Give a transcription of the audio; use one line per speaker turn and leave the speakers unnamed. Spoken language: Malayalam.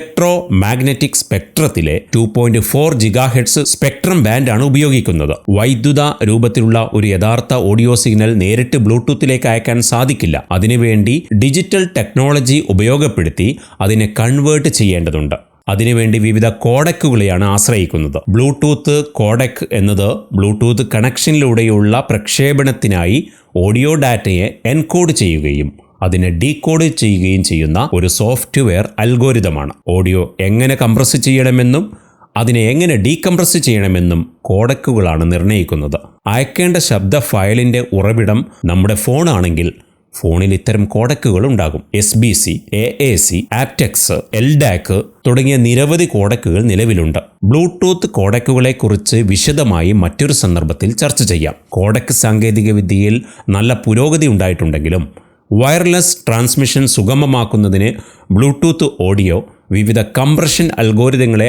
Electro magnetic സ്പെക്ട്രത്തിലെ two point four gigahertz spectrum ബാൻഡാണ് ഉപയോഗിക്കുന്നത്. വൈദ്യുത രൂപത്തിലുള്ള ഒരു യഥാർത്ഥ ഓഡിയോ സിഗ്നൽ നേരിട്ട് ബ്ലൂടൂത്തിലേക്ക് അയക്കാൻ സാധിക്കില്ല. അതിനുവേണ്ടി ഡിജിറ്റൽ ടെക്നോളജി ഉപയോഗപ്പെടുത്തി അതിനെ കൺവേർട്ട് ചെയ്യേണ്ടതുണ്ട്. അതിനുവേണ്ടി വിവിധ കോഡക്കുകളെയാണ് ആശ്രയിക്കുന്നത്. ബ്ലൂടൂത്ത് കോഡക് എന്നത് ബ്ലൂടൂത്ത് കണക്ഷനിലൂടെയുള്ള പ്രക്ഷേപണത്തിനായി ഓഡിയോ ഡാറ്റയെ എൻകോഡ് ചെയ്യുകയും അതിനെ ഡീകോഡ് ചെയ്യുകയും ചെയ്യുന്ന ഒരു സോഫ്റ്റ്വെയർ അൽഗോരിതമാണ്. ഓഡിയോ എങ്ങനെ കംപ്രസ് ചെയ്യണമെന്നും അതിനെ എങ്ങനെ ഡീകംപ്രസ് ചെയ്യണമെന്നും കോഡക്കുകളാണ് നിർണയിക്കുന്നത്. അയക്കേണ്ട ശബ്ദ ഫയലിന്റെ ഉറവിടം നമ്മുടെ ഫോണാണെങ്കിൽ ഫോണിൽ ഇത്തരം കോഡക്കുകൾ ഉണ്ടാകും. S B C A A C aptX LDAC തുടങ്ങിയ നിരവധി കോഡക്കുകൾ നിലവിലുണ്ട്. ബ്ലൂടൂത്ത് കോഡക്കുകളെക്കുറിച്ച് വിശദമായി മറ്റൊരു സന്ദർഭത്തിൽ ചർച്ച ചെയ്യാം. കോഡക്ക് സാങ്കേതികവിദ്യയിൽ നല്ല പുരോഗതി ഉണ്ടായിട്ടുണ്ടെങ്കിലും വയർലെസ് ട്രാൻസ്മിഷൻ സുഗമമാക്കുന്നതിന് ബ്ലൂടൂത്ത് ഓഡിയോ വിവിധ കംപ്രഷൻ അൽഗോരിതങ്ങളെ